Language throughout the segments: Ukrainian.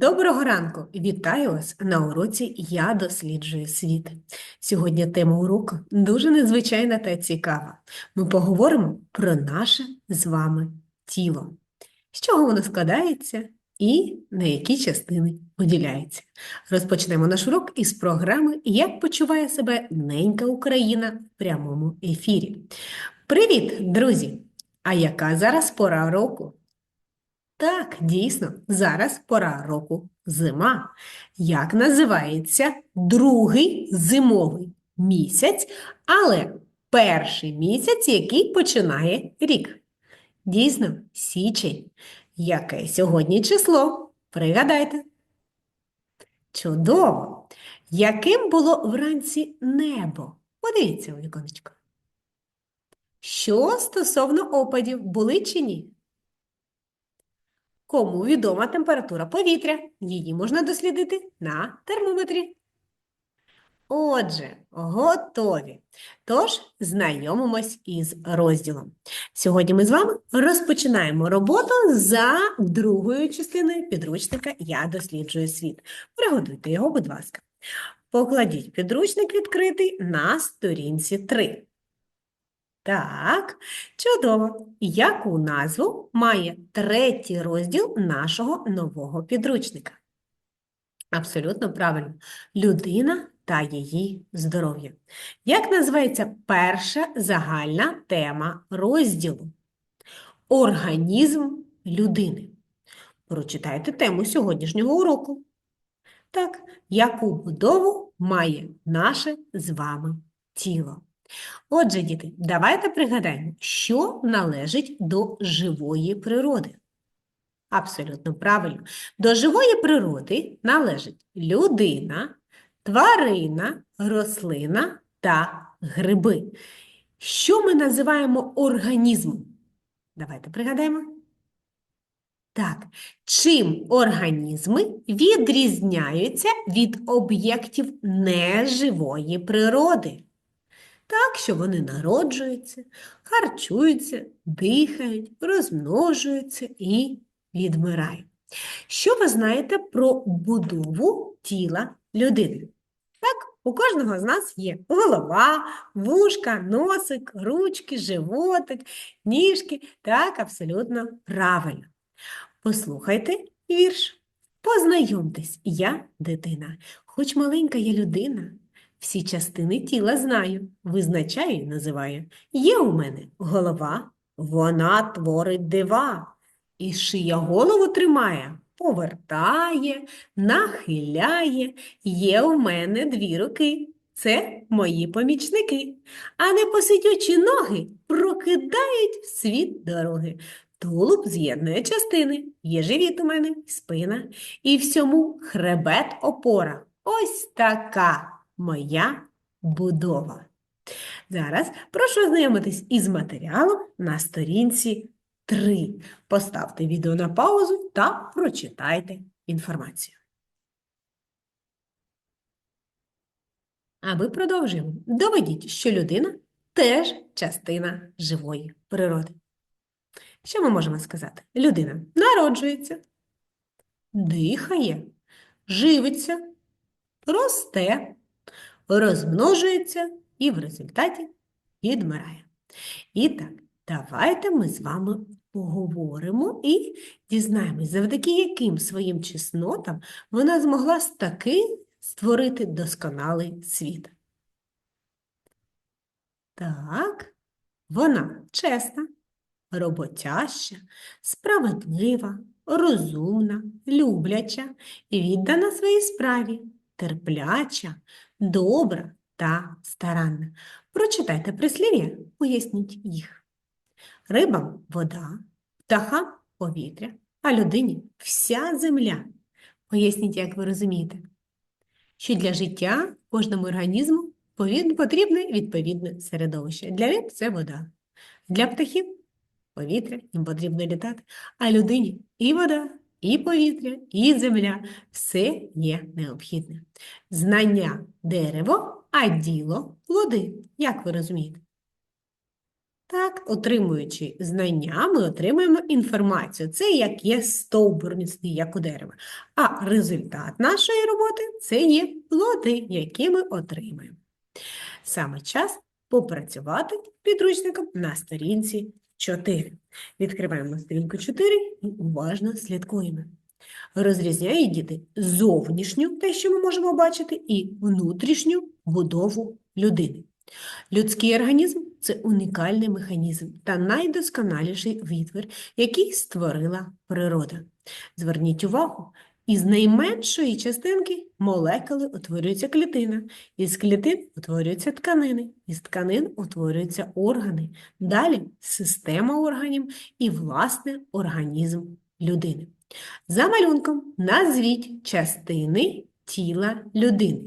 Доброго ранку! Вітаю вас на уроці Я досліджую світ. Сьогодні тема уроку дуже незвичайна та цікава. Ми поговоримо про наше з вами тіло, з чого воно складається і на які частини поділяється. Розпочнемо наш урок із програми Як почуває себе ненька Україна в прямому ефірі. Привіт, друзі! А яка зараз пора року? Так, дійсно, зараз пора року зима. Як називається другий зимовий місяць, але перший місяць, який починає рік? Дійсно, січень. Яке сьогодні число? Пригадайте. Чудово! Яким було вранці небо? Подивіться у віконечко. Що стосовно опадів, були чи ні? Кому відома температура повітря? Її можна дослідити на термометрі. Отже, готові. Тож, знайомимось із розділом. Сьогодні ми з вами розпочинаємо роботу за другою частиною підручника Я досліджую світ. Приготуйте його, будь ласка. Покладіть підручник відкритий на сторінці 3. Так, чудово. Яку назву має третій розділ нашого нового підручника? Абсолютно правильно. Людина та її здоров'я. Як називається перша загальна тема розділу? Організм людини. Прочитайте тему сьогоднішнього уроку. Так, яку будову має наше з вами тіло? Отже, діти, давайте пригадаємо, що належить до живої природи. Абсолютно правильно. До живої природи належить людина, тварина, рослина та гриби. Що ми називаємо організмом? Давайте пригадаємо. Так, чим організми відрізняються від об'єктів неживої природи? Так, що вони народжуються, харчуються, дихають, розмножуються і відмирають. Що ви знаєте про будову тіла людини? Так, у кожного з нас є голова, вушка, носик, ручки, животик, ніжки. Так, абсолютно правильно. Послухайте вірш. Познайомтесь, я дитина, хоч маленька я людина. Всі частини тіла знаю, визначаю називаю. Є у мене голова, вона творить дива, і шия голову тримає, повертає, нахиляє. Є у мене дві руки. Це мої помічники, а непосидючі ноги прокидають в світ дороги. Тулуб з'єднує частини, є живіт у мене, спина, і всьому хребет опора. Ось така моя будова. Зараз прошу ознайомитись із матеріалом на сторінці 3. Поставте відео на паузу та прочитайте інформацію. А ми продовжуємо. Доведіть, що людина теж частина живої природи. Що ми можемо сказати? Людина народжується, дихає, живиться, росте, розмножується і в результаті відмирає. І так, давайте ми з вами поговоримо і дізнаємось, завдяки яким своїм чеснотам вона змогла таки створити досконалий світ. Так, вона чесна, роботяща, справедлива, розумна, любляча і віддана своїй справі, терпляча, добра та старанна. Прочитайте прислів'я, поясніть їх. Рибам вода, птахам повітря, а людині вся земля. Поясніть, як ви розумієте, що для життя кожному організму потрібне відповідне середовище. Для риб це вода. Для птахів повітря, їм потрібно літати, а людині і вода, і повітря, і земля все є необхідне. Знання дерево, а діло плоди. Як ви розумієте? Так, отримуючи знання, ми отримуємо інформацію. Це як є стовбур міцний, як у дерева. А результат нашої роботи це є плоди, які ми отримаємо. Саме час попрацювати підручником на сторінці 4. Відкриваємо сторінку 4 і уважно слідкуємо. Розрізняють діти зовнішню, те, що ми можемо бачити, і внутрішню будову людини. Людський організм це унікальний механізм та найдосконаліший витвір, який створила природа. Зверніть увагу, із найменшої частинки молекули утворюється клітина, із клітин утворюються тканини, із тканин утворюються органи, далі система органів і, власне, організм людини. За малюнком назвіть частини тіла людини,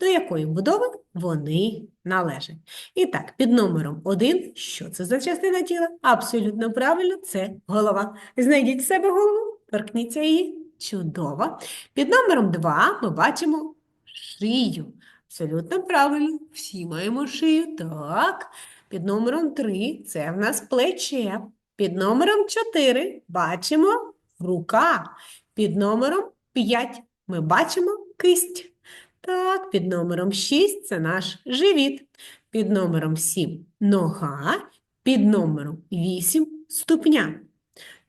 до якої будови вони належать. І так, під номером 1, що це за частина тіла? Абсолютно правильно, це голова. Знайдіть в себе голову, торкніться її. Чудово. Під номером 2 ми бачимо шию. Абсолютно правильно, всі маємо шию. Так. Під номером 3 це в нас плече. Під номером 4 бачимо рука. Під номером 5 ми бачимо кисть. Так, під номером 6 це наш живіт. Під номером 7 нога. Під номером 8 ступня.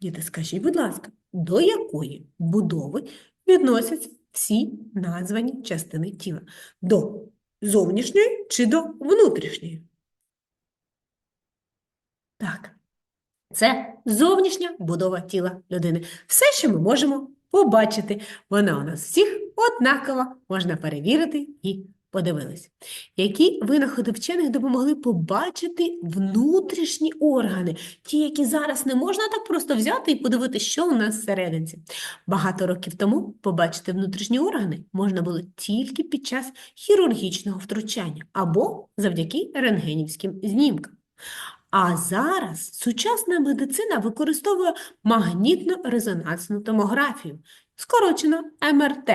Діти, скажіть, будь ласка, до якої будови відносяться всі названі частини тіла? До зовнішньої чи до внутрішньої? Так, це зовнішня будова тіла людини. Все, що ми можемо побачити. Вона у нас всіх однакова, можна перевірити і подивились. Які винаходи вчених допомогли побачити внутрішні органи, ті, які зараз не можна так просто взяти і подивитися, що у нас всерединці. Багато років тому побачити внутрішні органи можна було тільки під час хірургічного втручання або завдяки рентгенівським знімкам. А зараз сучасна медицина використовує магнітно-резонансну томографію, скорочено МРТ.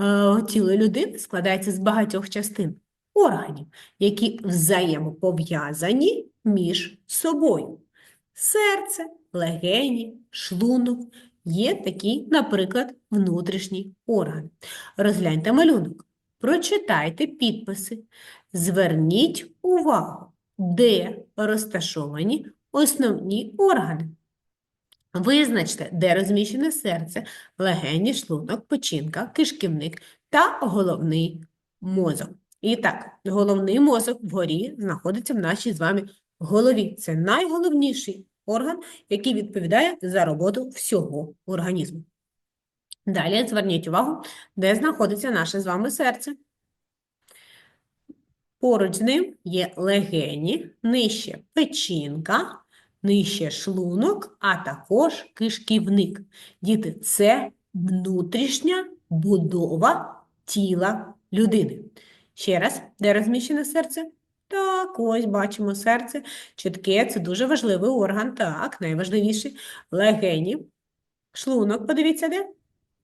Е, Тіло людини складається з багатьох частин органів, які взаємопов'язані між собою. Серце, легені, шлунок є такі, наприклад, внутрішній орган. Розгляньте малюнок, прочитайте підписи, зверніть увагу де розташовані основні органи. Визначте, де розміщене серце, легені, шлунок, печінка, кишківник та головний мозок. І так, головний мозок вгорі знаходиться в нашій з вами голові. Це найголовніший орган, який відповідає за роботу всього організму. Далі зверніть увагу, де знаходиться наше з вами серце. Поруч з ним є легені, нижче печінка, нижче шлунок, а також кишківник. Діти, це внутрішня будова тіла людини. Ще раз, де розміщене серце? Так, ось бачимо серце. Чітке, це дуже важливий орган. Так, найважливіший. Легені. Шлунок, подивіться, де?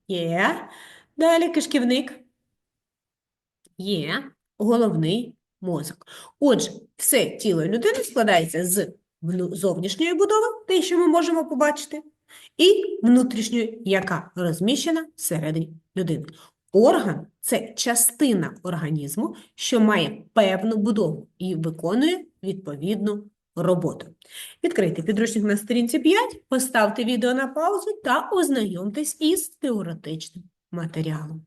Є. Далі кишківник. Є. Головний мозок. Отже, все тіло людини складається з зовнішньої будови, те, що ми можемо побачити, і внутрішньої, яка розміщена всередині людини. Орган це частина організму, що має певну будову і виконує відповідну роботу. Відкрийте підручник на сторінці 5, поставте відео на паузу та ознайомтесь із теоретичним матеріалом.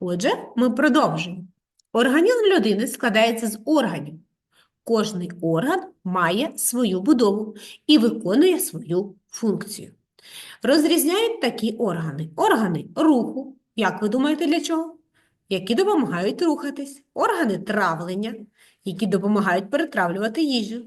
Отже, ми продовжуємо. Організм людини складається з органів. Кожний орган має свою будову і виконує свою функцію. Розрізняють такі органи. Органи руху, як ви думаєте, для чого? Які допомагають рухатись. Органи травлення, які допомагають перетравлювати їжу.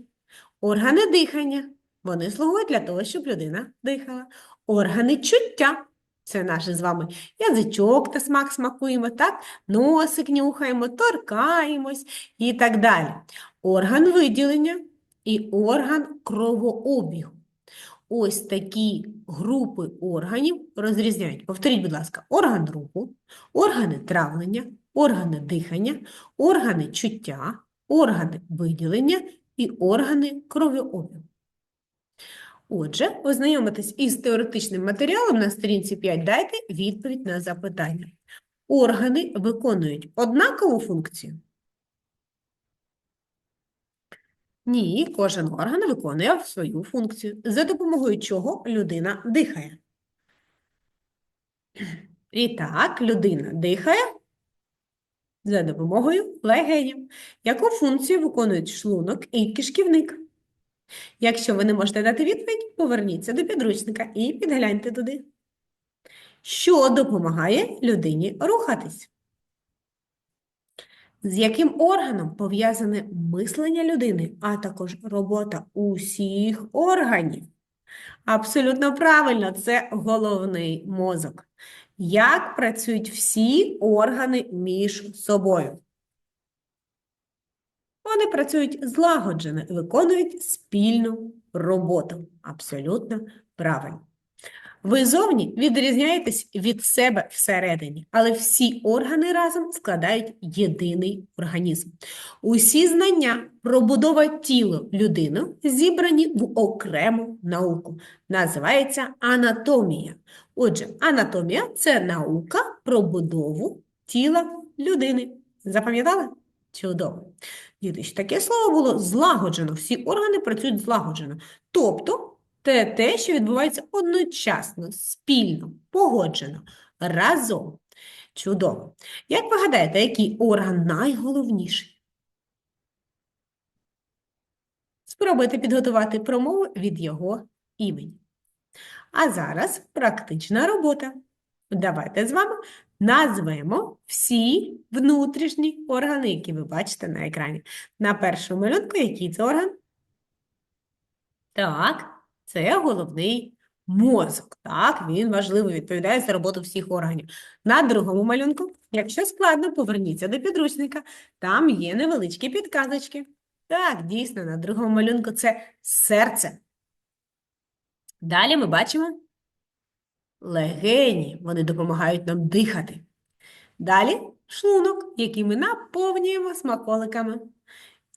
Органи дихання. Вони слугують для того, щоб людина дихала. Органи чуття. Це наш з вами язичок та смак смакуємо, так? Носик нюхаємо, торкаємось і так далі. Орган виділення і орган кровообігу. Ось такі групи органів розрізняють. Повторіть, будь ласка, орган руху, органи травлення, органи дихання, органи чуття, органи виділення і органи кровообігу. Отже, ознайомитись із теоретичним матеріалом на сторінці 5 дайте відповідь на запитання. Органи виконують однакову функцію? Ні, кожен орган виконує свою функцію, за допомогою чого людина дихає. І так, людина дихає за допомогою легенів. Яку функцію виконують шлунок і кишківник? Якщо ви не можете дати відповідь, поверніться до підручника і підгляньте туди. Що допомагає людині рухатись? З яким органом пов'язане мислення людини, а також робота усіх органів? Абсолютно правильно, це головний мозок. Як працюють всі органи між собою? Вони працюють злагоджено і виконують спільну роботу. Абсолютно правильно. Ви зовні відрізняєтесь від себе всередині, але всі органи разом складають єдиний організм. Усі знання про будову тіла людини зібрані в окрему науку. Називається анатомія. Отже, анатомія це наука про будову тіла людини. Запам'ятали? Чудово. Діти, таке слово було злагоджено. Всі органи працюють злагоджено. Тобто, це те, що відбувається одночасно, спільно, погоджено, разом. Чудово. Як ви гадаєте, який орган найголовніший? Спробуйте підготувати промову від його імені. А зараз практична робота. Давайте з вами назвемо всі внутрішні органи, які ви бачите на екрані. На першому малюнку який це орган? Так. Це головний мозок. Так, він важливий, відповідає за роботу всіх органів. На другому малюнку, якщо складно, поверніться до підручника. Там є невеличкі підказочки. Так, дійсно, на другому малюнку це серце. Далі ми бачимо легені. Вони допомагають нам дихати. Далі шлунок, який ми наповнюємо смаколиками.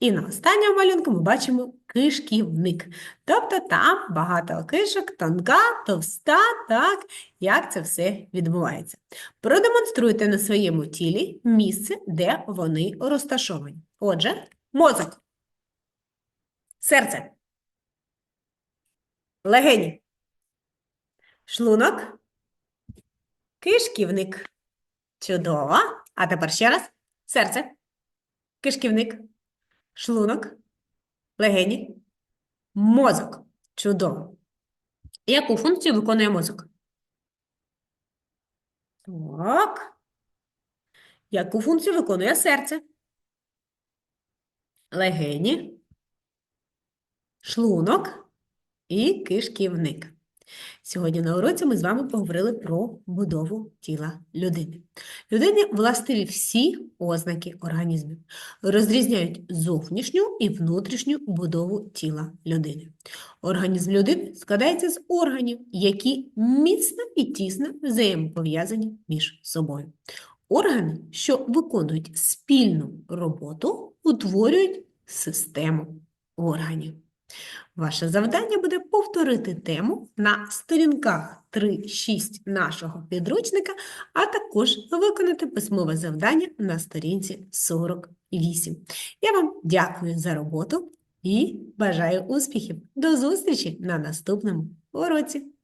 І на останньому малюнку ми бачимо кишківник. Тобто там багато кишок, тонка, товста, так, як це все відбувається. Продемонструйте на своєму тілі місце, де вони розташовані. Отже, мозок, серце, легені, шлунок, кишківник. Чудово. А тепер ще раз серце, кишківник шлунок, легені, мозок. Чудово. Яку функцію виконує мозок? Так. Яку функцію виконує серце? Легені, шлунок і кишківник. Сьогодні на уроці ми з вами поговорили про будову тіла людини. Людині властиві всі ознаки організмів, розрізняють зовнішню і внутрішню будову тіла людини. Організм людини складається з органів, які міцно і тісно взаємопов'язані між собою. Органи, що виконують спільну роботу, утворюють систему органів. Ваше завдання буде повторити тему на сторінках 3-6 нашого підручника, а також виконати письмове завдання на сторінці 48. Я вам дякую за роботу і бажаю успіхів. До зустрічі на наступному уроці!